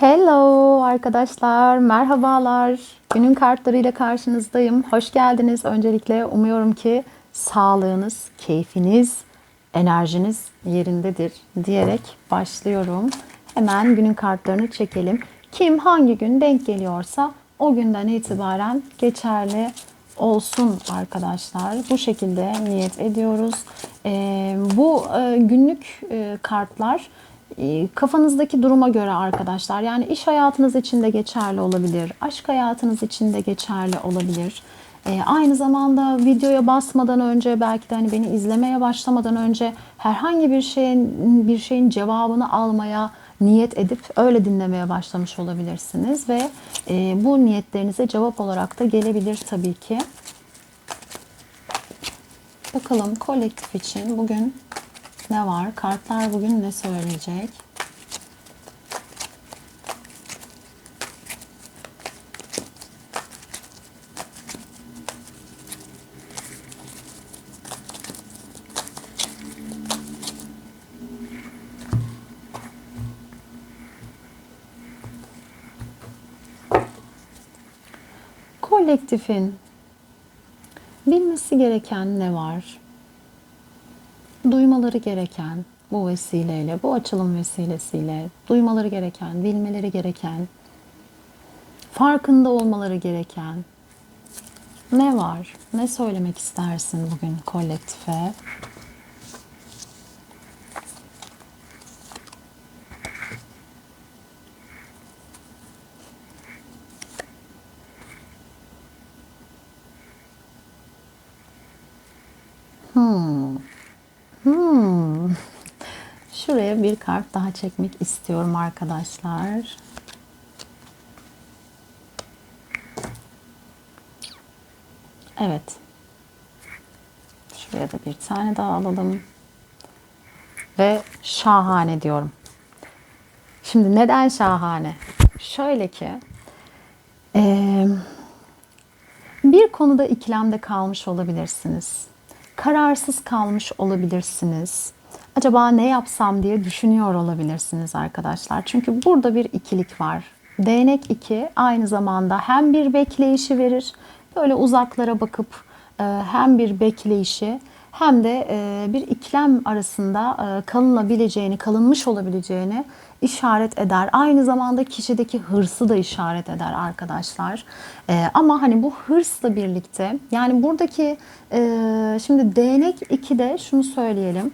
Hello arkadaşlar, merhabalar. Günün kartlarıyla karşınızdayım. Hoş geldiniz. Öncelikle umuyorum ki sağlığınız, keyfiniz, enerjiniz yerindedir diyerek başlıyorum. Hemen günün kartlarını çekelim. Kim hangi gün denk geliyorsa o günden itibaren geçerli olsun arkadaşlar. Bu şekilde niyet ediyoruz. Ee, bu e, günlük e, kartlar kafanızdaki duruma göre arkadaşlar. Yani iş hayatınız için de geçerli olabilir. Aşk hayatınız için de geçerli olabilir. E, aynı zamanda videoya basmadan önce belki de hani beni izlemeye başlamadan önce herhangi bir şeyin bir şeyin cevabını almaya niyet edip öyle dinlemeye başlamış olabilirsiniz ve e, bu niyetlerinize cevap olarak da gelebilir tabii ki. Bakalım kolektif için bugün ne var? Kartlar bugün ne söyleyecek? Kolektifin bilmesi gereken ne var? Duymaları gereken bu vesileyle, bu açılım vesilesiyle duymaları gereken, bilmeleri gereken, farkında olmaları gereken ne var? Ne söylemek istersin bugün kolektife? Hmm. Şuraya bir kart daha çekmek istiyorum arkadaşlar. Evet. Şuraya da bir tane daha alalım. Ve şahane diyorum. Şimdi neden şahane? Şöyle ki ee, bir konuda ikilemde kalmış olabilirsiniz kararsız kalmış olabilirsiniz. Acaba ne yapsam diye düşünüyor olabilirsiniz arkadaşlar. Çünkü burada bir ikilik var. Değnek 2 aynı zamanda hem bir bekleyişi verir, böyle uzaklara bakıp e, hem bir bekleyişi hem de e, bir ikilem arasında e, kalınabileceğini, kalınmış olabileceğini işaret eder. Aynı zamanda kişideki hırsı da işaret eder arkadaşlar. Ama hani bu hırsla birlikte yani buradaki şimdi değnek 2'de şunu söyleyelim.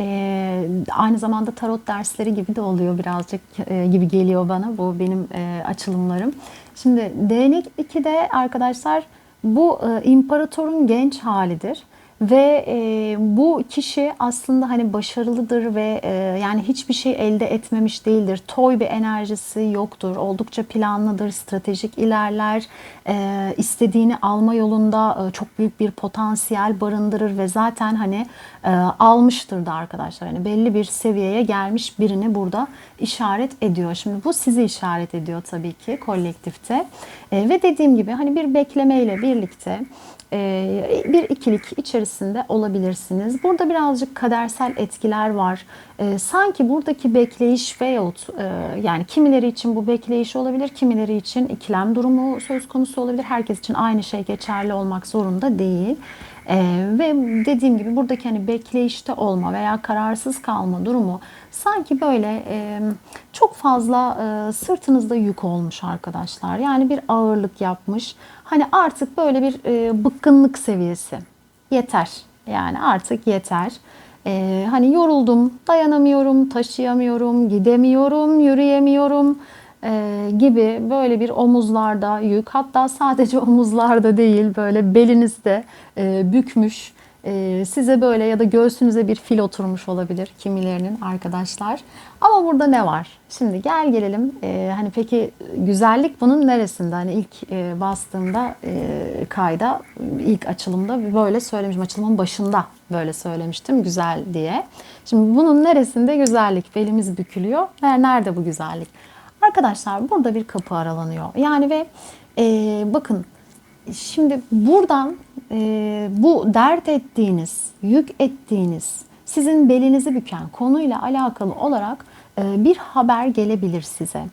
Ee, aynı zamanda tarot dersleri gibi de oluyor birazcık e, gibi geliyor bana bu benim e, açılımlarım. Şimdi değnek 2'de arkadaşlar bu e, imparatorun genç halidir. Ve e, bu kişi aslında hani başarılıdır ve e, yani hiçbir şey elde etmemiş değildir. Toy bir enerjisi yoktur. Oldukça planlıdır, stratejik ilerler. E, istediğini alma yolunda e, çok büyük bir potansiyel barındırır ve zaten hani e, almıştır da arkadaşlar. Hani belli bir seviyeye gelmiş birini burada işaret ediyor. Şimdi bu sizi işaret ediyor tabii ki kolektifte. E, ve dediğim gibi hani bir beklemeyle birlikte bir ikilik içerisinde olabilirsiniz. Burada birazcık kadersel etkiler var. E, sanki buradaki bekleyiş veyahut e, yani kimileri için bu bekleyiş olabilir, kimileri için ikilem durumu söz konusu olabilir. Herkes için aynı şey geçerli olmak zorunda değil. Ee, ve dediğim gibi buradaki hani bekleyişte olma veya kararsız kalma durumu sanki böyle e, çok fazla e, sırtınızda yük olmuş arkadaşlar. Yani bir ağırlık yapmış. Hani artık böyle bir e, bıkkınlık seviyesi. Yeter. Yani artık yeter. E, hani yoruldum, dayanamıyorum, taşıyamıyorum, gidemiyorum, yürüyemiyorum e, gibi böyle bir omuzlarda yük hatta sadece omuzlarda değil böyle belinizde e, bükmüş e, size böyle ya da göğsünüze bir fil oturmuş olabilir kimilerinin arkadaşlar. Ama burada ne var? Şimdi gel gelelim. E, hani peki güzellik bunun neresinde? Hani ilk e, bastığımda e, kayda ilk açılımda böyle söylemiştim. Açılımın başında böyle söylemiştim güzel diye. Şimdi bunun neresinde güzellik? Belimiz bükülüyor. Nerede bu güzellik? Arkadaşlar burada bir kapı aralanıyor. Yani ve e, bakın şimdi buradan e, bu dert ettiğiniz, yük ettiğiniz, sizin belinizi büken konuyla alakalı olarak e, bir haber gelebilir size.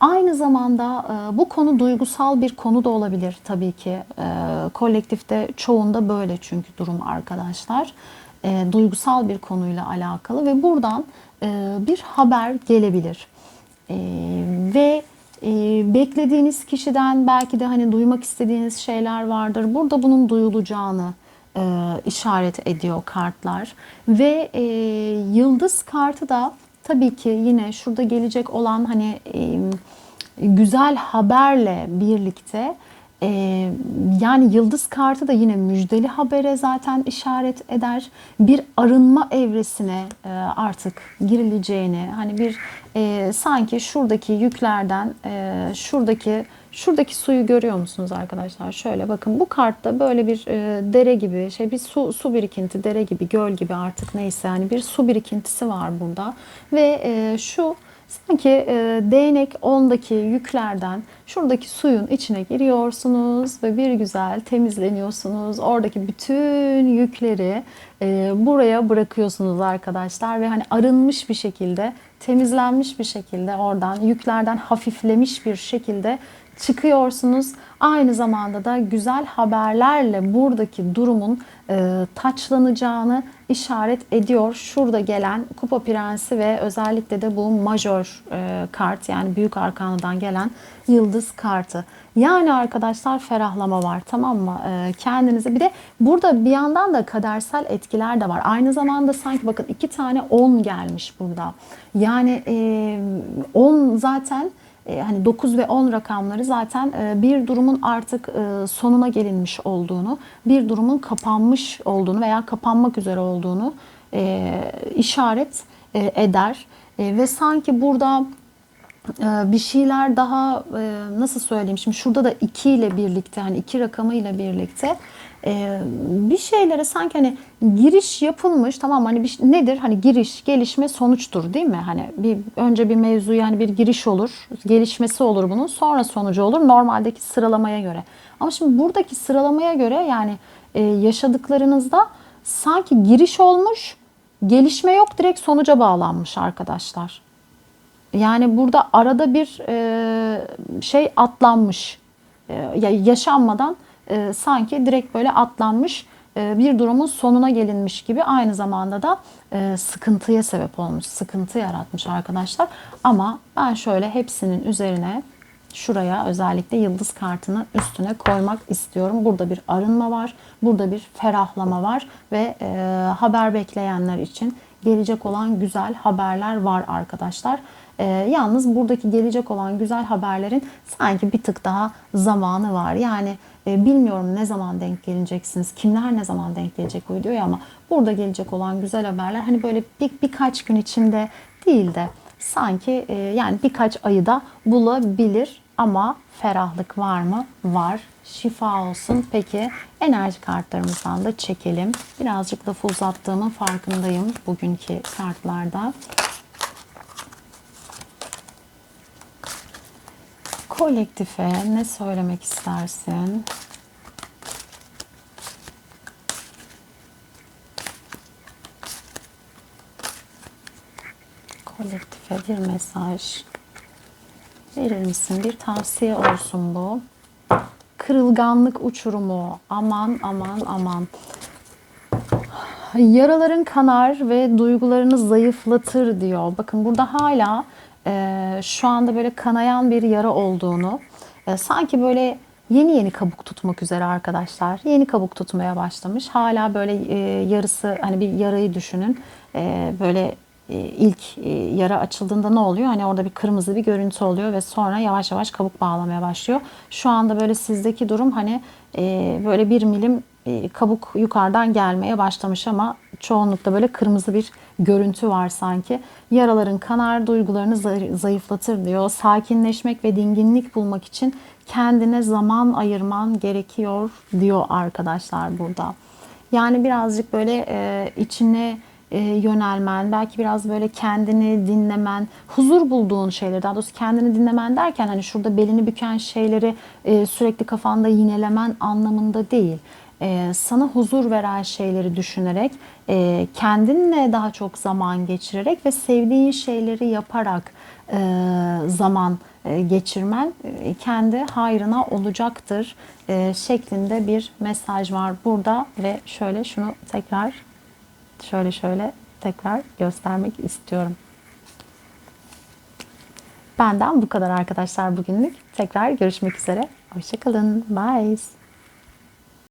Aynı zamanda e, bu konu duygusal bir konu da olabilir tabii ki. E, kolektifte çoğunda böyle çünkü durum arkadaşlar. E, duygusal bir konuyla alakalı ve buradan e, bir haber gelebilir. E, ve e, beklediğiniz kişiden belki de hani duymak istediğiniz şeyler vardır. Burada bunun duyulacağını e, işaret ediyor kartlar. Ve e, yıldız kartı da tabii ki yine şurada gelecek olan hani e, güzel haberle birlikte e, yani yıldız kartı da yine müjdeli habere zaten işaret eder. Bir arınma evresine e, artık girileceğini hani bir e, sanki şuradaki yüklerden e, şuradaki şuradaki suyu görüyor musunuz arkadaşlar? Şöyle bakın bu kartta böyle bir e, dere gibi şey bir su su birikinti dere gibi göl gibi artık neyse yani bir su birikintisi var burada ve e, şu Sanki e, değnek 10'daki yüklerden şuradaki suyun içine giriyorsunuz ve bir güzel temizleniyorsunuz. Oradaki bütün yükleri e, buraya bırakıyorsunuz arkadaşlar ve hani arınmış bir şekilde, temizlenmiş bir şekilde oradan yüklerden hafiflemiş bir şekilde çıkıyorsunuz. Aynı zamanda da güzel haberlerle buradaki durumun e, taçlanacağını işaret ediyor. Şurada gelen Kupa Prensi ve özellikle de bu majör e, kart yani büyük arkanadan gelen yıldız kartı. Yani arkadaşlar ferahlama var tamam mı? E, kendinize bir de burada bir yandan da kadersel etkiler de var. Aynı zamanda sanki bakın iki tane 10 gelmiş burada. Yani 10 e, zaten hani 9 ve 10 rakamları zaten e, bir durumun artık e, sonuna gelinmiş olduğunu, bir durumun kapanmış olduğunu veya kapanmak üzere olduğunu işaret eder. Ve sanki burada bir şeyler daha nasıl söyleyeyim şimdi şurada da 2 ile birlikte hani 2 rakamıyla birlikte e, bir şeylere sanki hani giriş yapılmış tamam hani bir, nedir? Hani giriş gelişme sonuçtur değil mi? Hani bir önce bir mevzu yani bir giriş olur gelişmesi olur bunun sonra sonucu olur normaldeki sıralamaya göre. Ama şimdi buradaki sıralamaya göre yani e, yaşadıklarınızda sanki giriş olmuş gelişme yok direkt sonuca bağlanmış arkadaşlar. Yani burada arada bir e, şey atlanmış. E, yaşanmadan e, sanki direkt böyle atlanmış e, bir durumun sonuna gelinmiş gibi aynı zamanda da e, sıkıntıya sebep olmuş, sıkıntı yaratmış arkadaşlar. Ama ben şöyle hepsinin üzerine şuraya özellikle yıldız kartını üstüne koymak istiyorum. Burada bir arınma var, burada bir ferahlama var ve e, haber bekleyenler için gelecek olan güzel haberler var arkadaşlar. E, yalnız buradaki gelecek olan güzel haberlerin sanki bir tık daha zamanı var. Yani e, bilmiyorum ne zaman denk geleceksiniz, kimler ne zaman denk gelecek videoya ama burada gelecek olan güzel haberler hani böyle bir, birkaç gün içinde değil de sanki e, yani birkaç ayı da bulabilir ama ferahlık var mı? Var. Şifa olsun. Peki enerji kartlarımızdan da çekelim. Birazcık lafı uzattığımın farkındayım bugünkü kartlarda. Kolektife ne söylemek istersin? Kolektife bir mesaj verir misin? Bir tavsiye olsun bu. Kırılganlık uçurumu. Aman aman aman. Yaraların kanar ve duygularını zayıflatır diyor. Bakın burada hala e, şu anda böyle kanayan bir yara olduğunu, e, sanki böyle yeni yeni kabuk tutmak üzere arkadaşlar. Yeni kabuk tutmaya başlamış. Hala böyle e, yarısı hani bir yarayı düşünün. E, böyle e, ilk e, yara açıldığında ne oluyor? Hani orada bir kırmızı bir görüntü oluyor ve sonra yavaş yavaş kabuk bağlamaya başlıyor. Şu anda böyle sizdeki durum hani e, böyle bir milim kabuk yukarıdan gelmeye başlamış ama çoğunlukla böyle kırmızı bir görüntü var sanki. Yaraların kanar duygularını zayıflatır diyor. Sakinleşmek ve dinginlik bulmak için kendine zaman ayırman gerekiyor diyor arkadaşlar burada. Yani birazcık böyle e, içine e, yönelmen, belki biraz böyle kendini dinlemen, huzur bulduğun şeyleri, daha doğrusu kendini dinlemen derken hani şurada belini büken şeyleri e, sürekli kafanda yinelemen anlamında değil e, sana huzur veren şeyleri düşünerek, e, kendinle daha çok zaman geçirerek ve sevdiğin şeyleri yaparak e, zaman geçirmen kendi hayrına olacaktır şeklinde bir mesaj var burada ve şöyle şunu tekrar şöyle şöyle tekrar göstermek istiyorum. Benden bu kadar arkadaşlar bugünlük. Tekrar görüşmek üzere. Hoşçakalın. Bye.